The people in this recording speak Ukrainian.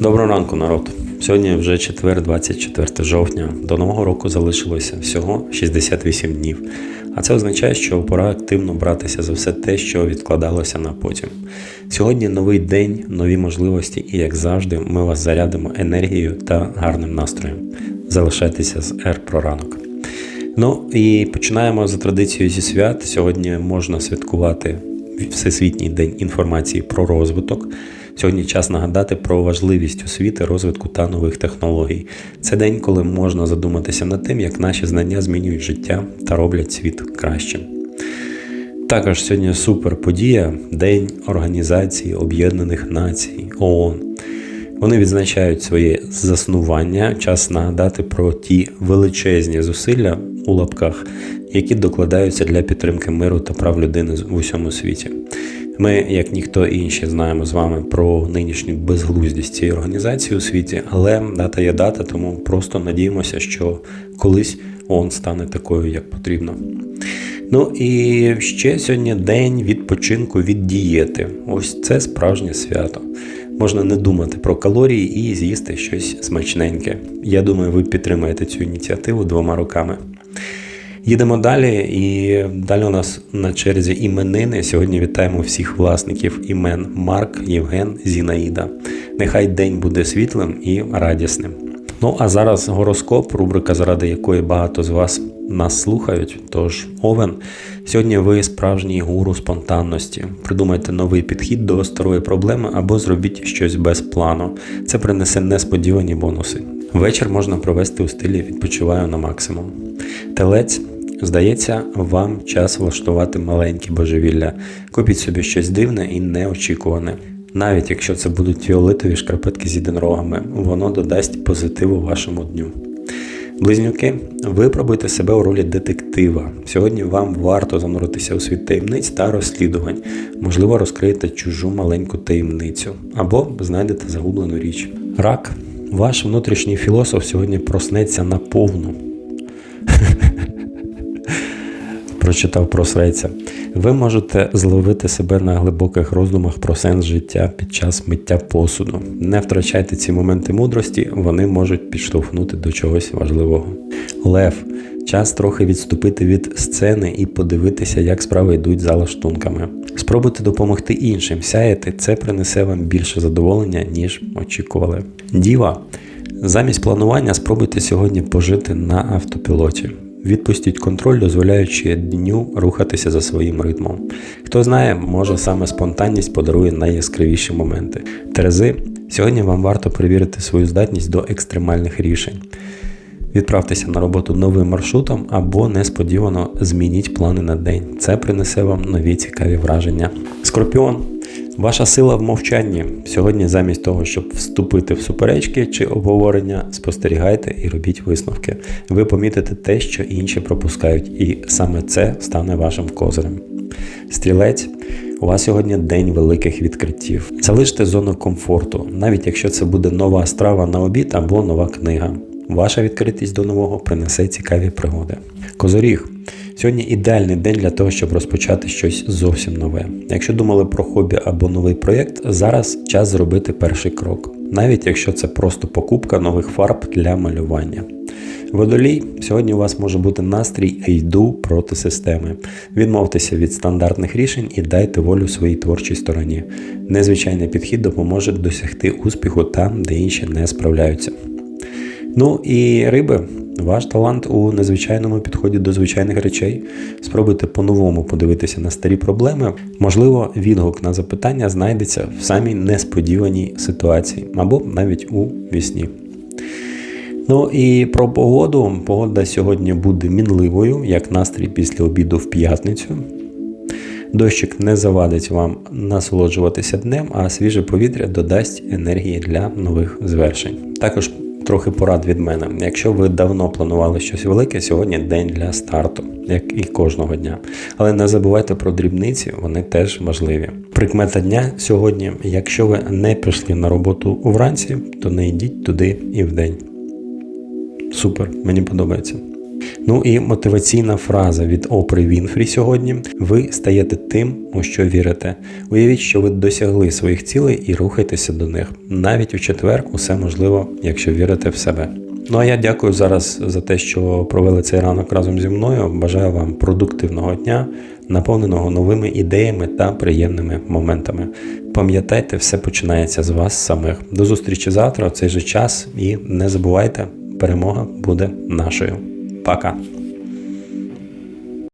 Доброго ранку, народ. Сьогодні вже четвер, 24 жовтня. До нового року залишилося всього 68 днів. А це означає, що пора активно братися за все те, що відкладалося на потім. Сьогодні новий день, нові можливості, і як завжди, ми вас зарядимо енергією та гарним настроєм. Залишайтеся з Р про ранок. Ну і починаємо за традицією зі свят. Сьогодні можна святкувати Всесвітній день інформації про розвиток. Сьогодні час нагадати про важливість освіти, розвитку та нових технологій. Це день, коли можна задуматися над тим, як наші знання змінюють життя та роблять світ кращим. Також сьогодні супер подія День Організації Об'єднаних Націй ООН. Вони відзначають своє заснування, час нагадати про ті величезні зусилля у лапках, які докладаються для підтримки миру та прав людини в усьому світі. Ми, як ніхто інший, знаємо з вами про нинішню безглуздість цієї організації у світі, але дата є дата, тому просто надіємося, що колись ООН стане такою, як потрібно. Ну і ще сьогодні день відпочинку від дієти. Ось це справжнє свято. Можна не думати про калорії і з'їсти щось смачненьке. Я думаю, ви підтримаєте цю ініціативу двома руками. Їдемо далі, і далі у нас на черзі іменини. Сьогодні вітаємо всіх власників імен Марк, Євген, Зінаїда. Нехай день буде світлим і радісним. Ну а зараз гороскоп, рубрика, заради якої багато з вас нас слухають. Тож, Овен, сьогодні ви справжній гуру спонтанності. Придумайте новий підхід до старої проблеми або зробіть щось без плану. Це принесе несподівані бонуси. Вечір можна провести у стилі відпочиваю на максимум. Телець. Здається, вам час влаштувати маленькі божевілля. Купіть собі щось дивне і неочікуване. Навіть якщо це будуть фіолетові шкарпетки з єдинорогами, воно додасть позитиву вашому дню. Близнюки, випробуйте себе у ролі детектива. Сьогодні вам варто зануритися у світ таємниць та розслідувань. Можливо, розкриєте чужу маленьку таємницю або знайдете загублену річ. Рак, ваш внутрішній філософ сьогодні проснеться на Прочитав про среця. Ви можете зловити себе на глибоких роздумах про сенс життя під час миття посуду. Не втрачайте ці моменти мудрості, вони можуть підштовхнути до чогось важливого. Лев. Час трохи відступити від сцени і подивитися, як справи йдуть за лаштунками. Спробуйте допомогти іншим сяяти, це принесе вам більше задоволення, ніж очікували. Діва. Замість планування спробуйте сьогодні пожити на автопілоті. Відпустіть контроль, дозволяючи дню рухатися за своїм ритмом. Хто знає, може саме спонтанність подарує найяскравіші моменти. Терези, сьогодні вам варто перевірити свою здатність до екстремальних рішень. Відправтеся на роботу новим маршрутом або несподівано змініть плани на день. Це принесе вам нові цікаві враження. Скорпіон. Ваша сила в мовчанні. Сьогодні, замість того, щоб вступити в суперечки чи обговорення, спостерігайте і робіть висновки. Ви помітите те, що інші пропускають, і саме це стане вашим козирем. Стрілець, у вас сьогодні день великих відкриттів. Залиште зону комфорту, навіть якщо це буде нова страва на обід або нова книга. Ваша відкритість до нового принесе цікаві пригоди. Козоріг. Сьогодні ідеальний день для того, щоб розпочати щось зовсім нове. Якщо думали про хобі або новий проєкт, зараз час зробити перший крок, навіть якщо це просто покупка нових фарб для малювання. Водолій, сьогодні у вас може бути настрій йду проти системи. Відмовтеся від стандартних рішень і дайте волю своїй творчій стороні. Незвичайний підхід допоможе досягти успіху там, де інші не справляються. Ну і риби, ваш талант у незвичайному підході до звичайних речей. Спробуйте по-новому подивитися на старі проблеми. Можливо, відгук на запитання знайдеться в самій несподіваній ситуації або навіть у вісні. Ну і про погоду. Погода сьогодні буде мінливою, як настрій після обіду в п'ятницю. Дощик не завадить вам насолоджуватися днем, а свіже повітря додасть енергії для нових звершень. Також трохи порад від мене. Якщо ви давно планували щось велике, сьогодні день для старту, як і кожного дня. Але не забувайте про дрібниці, вони теж важливі. Прикмета дня сьогодні, якщо ви не пішли на роботу вранці, то не йдіть туди і вдень. Супер, мені подобається. Ну і мотиваційна фраза від Опри Вінфрі сьогодні: ви стаєте тим, у що вірите. Уявіть, що ви досягли своїх цілей і рухайтеся до них. Навіть у четвер усе можливо, якщо вірите в себе. Ну а я дякую зараз за те, що провели цей ранок разом зі мною. Бажаю вам продуктивного дня, наповненого новими ідеями та приємними моментами. Пам'ятайте, все починається з вас самих. До зустрічі завтра, в цей же час, і не забувайте, перемога буде нашою. Пока!